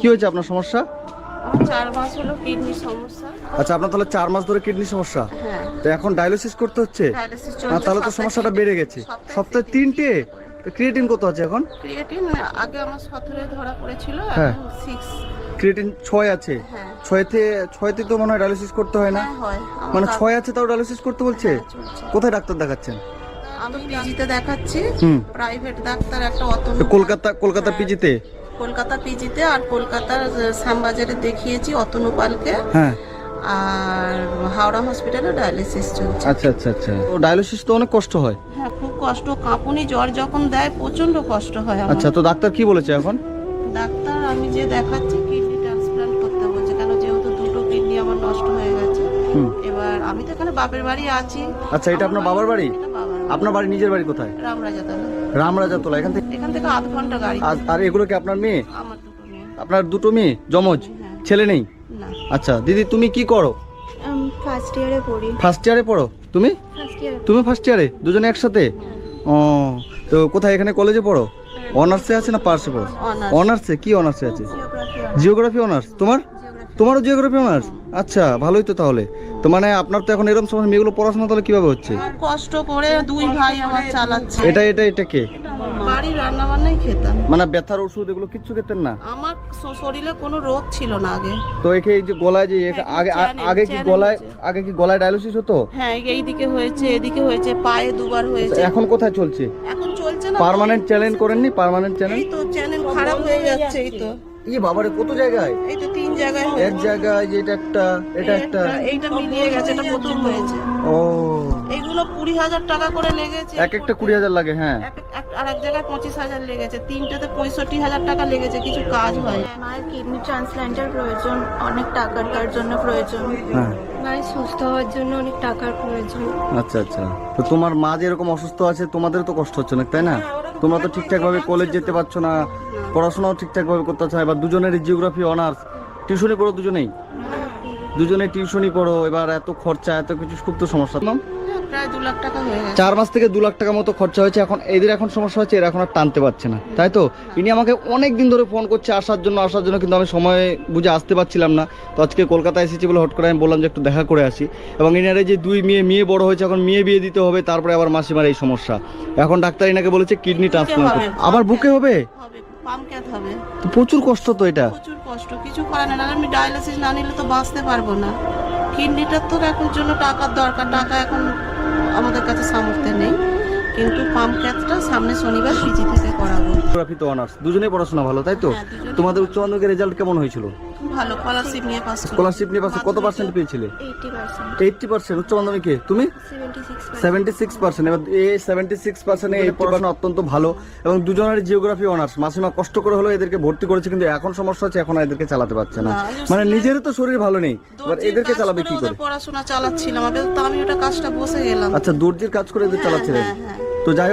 কি হয়েছে আপনার সমস্যা? চার মাস হলো কিডনির সমস্যা। আচ্ছা আপনার তাহলে চার মাস ধরে কিডনি সমস্যা? হ্যাঁ। তো এখন ডায়ালিসিস করতে হচ্ছে? তাহলে তো সমস্যাটা বেড়ে গেছে। সপ্তাহে তিনটে? তো ক্রিয়েটিন কত আছে এখন? ক্রিয়েটিন আগে আমার সতেরো ধরা পড়েছিল হ্যাঁ। এখন সিক্স ক্রিয়েটিন ছয় আছে। হ্যাঁ। ছয়তে ছয়তে তো মনে হয় ডায়ালিসিস করতে হয় না? মানে ছয় আছে তাও ডায়ালিসিস করতে বলছে? কোথায় ডাক্তার দেখাচ্ছেন? আমি পিজিতে দেখাচ্ছি। হুম। প্রাইভেট ডাক্তার একটা কলকাতা কলকাতা পিজিতে? কলকাতা পিজিতে আর কলকাতার শ্যামবাজারে দেখিয়েছি অতনু পালকে। হ্যাঁ। আর হাওড়া হসপিটালে ডায়ালিসিস চলছে। আচ্ছা আচ্ছা আচ্ছা। তো ডায়ালিসিস তো অনেক কষ্ট হয়। হ্যাঁ খুব কষ্ট। কাঁপুনি জ্বর যখন দেয় প্রচণ্ড কষ্ট হয় আমার। আচ্ছা তো ডাক্তার কি বলেছে এখন? ডাক্তার আমি যে দেখাচ্ছি কিডনি ট্রান্সপ্লান্ট করতে বলছে। কেন যেহেতু দুটো কিডনি আমার নষ্ট হয়ে গেছে। এবার আমি তো এখানে বাপের বাড়ি আছি। আচ্ছা এটা আপনার বাবার বাড়ি? এটা বাবার বাড়ি। আপনার বাড়ি নিজের বাড়ি কোথায়? রামরাজাতলা রামরাজাতলা এখান থেকে? এখান থেকে আধ ঘণ্টা গাড়ি। আর- আর এগুলো কি আপনার মেয়ে? আমার দুটো মেয়ে। আপনার দুটো মেয়ে? জমজ হ্যাঁ। ছেলে নেই? না। আচ্ছা দিদি তুমি কি করো? ফার্স্ট ইয়ারে পড়ি। ফার্স্ট ইয়ারে পড়ো? তুমি? ফার্স্ট ইয়ারে তুমি ফার্স্ট ইয়ারে দুজনে একসাথে? ও তো কোথায় এখানে কলেজে পড়ো? অনার্সে আছে না পার্সে পড়ো? অনার্স অনার্সে কি অনার্সে আছে? জিওগ্রাফি জিওগ্রাফি অনার্স তোমার? তোমারও জিওগ্রাফি অনার্স আচ্ছা ভালোই তো তাহলে। তো মানে আপনার তো এখন এরকম সময় মেয়েগুলো পড়াশোনা তাহলে কীভাবে হচ্ছে? কষ্ট করে দুই ভাই আমার চালাচ্ছে। এটা এটা এটা কে? বাড়ির রান্না বান্নাই খেতাম। মানে ব্যথার ওষুধ এগুলো কিচ্ছু খেতেন না? আমার শরীরে কোনো রোগ ছিল না আগে। তো একে এই যে গলায় যে আগে আগে কি গলায় আগে কি গলায় ডায়ালিসিস হতো? হ্যাঁ এইদিকে হয়েছে এদিকে হয়েছে পায়ে দুবার হয়েছে। এখন কোথায় চলছে? এখন চলছে না পার্মানেন্ট চ্যালেঞ্জ করেননি? পার্মানেন্ট চ্যালেঞ্জ এই তো চ্যানেল খারাপ হয়ে যাচ্ছে এই তো। ই বাবারে কত জায়গায়? এই তো তিন জায়গায় এক জায়গায় এটা একটা এটা একটা। এইটা মিলিয়ে গেছে এটা প্রথম হয়েছে। ও। এইগুলো কুড়ি হাজার টাকা করে লেগেছে। এক একটা কুড়ি হাজার লাগে হ্যাঁ। আর এক জায়গায় পঁচিশ হাজার লেগেছে। তিনটেতে পঁয়ষট্টি হাজার টাকা লেগেছে কিছু কাজ হয়। মায়ের কিডনি ট্রান্সপ্লান্টের প্রয়োজন অনেক টাকার তার জন্য প্রয়োজন। হ্যাঁ। মায়ের সুস্থ হওয়ার জন্য অনেক টাকার প্রয়োজন। আচ্ছা আচ্ছা। তো তোমার মা যেরকম অসুস্থ আছে তোমাদের তো কষ্ট হচ্ছে না তাই না? তোমরা তো ঠিকঠাক ভাবে কলেজ যেতে পারছ না পড়াশোনাও ঠিকঠাক ভাবে করতে না এবার দুজনের জিওগ্রাফি অনার্স টিউশনি পড়ো দুজনেই? দুজনে টিউশনি পড়ো এবার এত খরচা এত কিছু খুব তো সমস্যা। নাম প্রায় দু লাখ টাকা হয়ে চার মাস থেকে দু লাখ টাকা মতো খরচা হয়েছে এখন এদের এখন সমস্যা হচ্ছে এরা এখন আর টানতে পারছে না তাই তো? ইনি আমাকে অনেক দিন ধরে ফোন করছে আসার জন্য আসার জন্য কিন্তু আমি সময় বুঝে আসতে পারছিলাম না। তো আজকে কলকাতায় এসেছি বলে হট করে আমি বললাম যে একটু দেখা করে আসি। এবং ইনারে যে দুই মেয়ে মেয়ে বড় হয়েছে এখন মেয়ে বিয়ে দিতে হবে তারপরে আবার মাসিমার এই সমস্যা। এখন ডাক্তার ইনাকে বলেছে কিডনি ট্রান্সপ্লান্ট। আবার বুকে হবে। পাম্প ক্যাথ হবে। তো প্রচুর কষ্ট তো এটা। প্রচুর কষ্ট কিছু করে না নাহলে আমি ডায়ালিসিস না নিলে তো বাঁচতে পারব না। কিডনিটার তো এখন জন্য টাকার দরকার। টাকা এখন আমাদের কাছে সামর্থ্য নেই। কিন্তু পাম্প ক্যাথটা সামনে শনিবার পিজি থেকে করাবো। জিওগ্রাফি তো অনার্স দুজনেই পড়াশোনা ভালো তাই তো? হ্যাঁ, তোমাদের উচ্চ মাধ্যমিকের রেজাল্ট কেমন হয়েছিল? ভালো স্কলারশিপ নিয়ে পাস স্কলারশিপ নিয়ে পাশে কত পার্সেন্ট পেয়েছিলে? এইটি পার্সেন্ট এইটটি পার্সেন্ট উচ্চ মাধ্যমিকে তুমি? সেভেন্টি সিক্স পার্সেন্ট এবার এই সেভেন্টি সিক্স পার্সেন্ট এই পড়াশোনা অত্যন্ত ভালো এবং দুজনের জিওগ্রাফি অনার্স মাসিমা কষ্ট করে হলো এদেরকে ভর্তি করেছে কিন্তু এখন সমস্যা হচ্ছে এখন এদেরকে চালাতে পারছে না। মানে নিজের তো শরীর ভালো নেই। এবার এদেরকে চালাবে কি করে? পড়াশোনা চালাচ্ছিলাম তো আমি ওটা কাজটা বসে গেলাম। আচ্ছা দর্জির কাজ করে এদের চালাচ্ছিলেন? হ্যাঁ হ্যাঁ। তো যাই হোক,